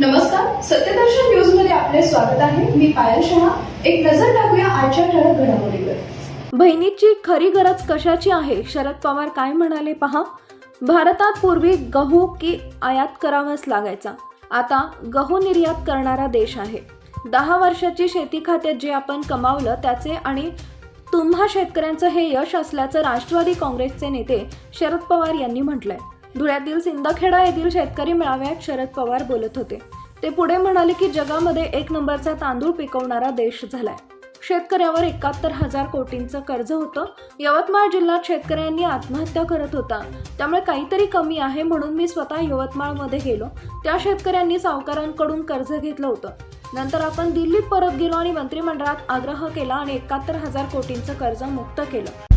नमस्कार सत्यदर्शन न्यूजमध्ये आपले स्वागत आहे. मी पायल शहा. एक नजर टाकूया आजच्या ठळक घडामोडीवर. बहिणीची खरी गरज कशाची आहे? शरद पवार काय म्हणाले पहा. भारतात पूर्वी गहू की आयात करावाच लागायचा. आता गहू निर्यात करणारा देश आहे. दहा वर्षाची शेती खात्यात जे आपण कमावलं त्याचे आणि तुम्हा शेतकऱ्यांचं हे यश असल्याचं राष्ट्रवादी काँग्रेसचे नेते शरद पवार यांनी म्हटलंय. धुळ्यातील सिंदखेडा येथील शेतकरी मेळाव्यात शरद पवार बोलत होते. ते पुढे म्हणाले की जगामध्ये एक नंबरचा तांदूळ पिकवणारा देश झालाय. शेतकऱ्यावर एकाहत्तर हजार कोटींचं कर्ज होतं. यवतमाळ जिल्ह्यात शेतकऱ्यांनी आत्महत्या करत होता. त्यामुळे काहीतरी कमी आहे म्हणून मी स्वतः यवतमाळमध्ये गेलो. त्या शेतकऱ्यांनी सावकारांकडून कर्ज घेतलं होतं. नंतर आपण दिल्लीत परत गेलो आणि मंत्रिमंडळात आग्रह केला आणि एकाहत्तर हजार कोटींचं कर्ज मुक्त केलं.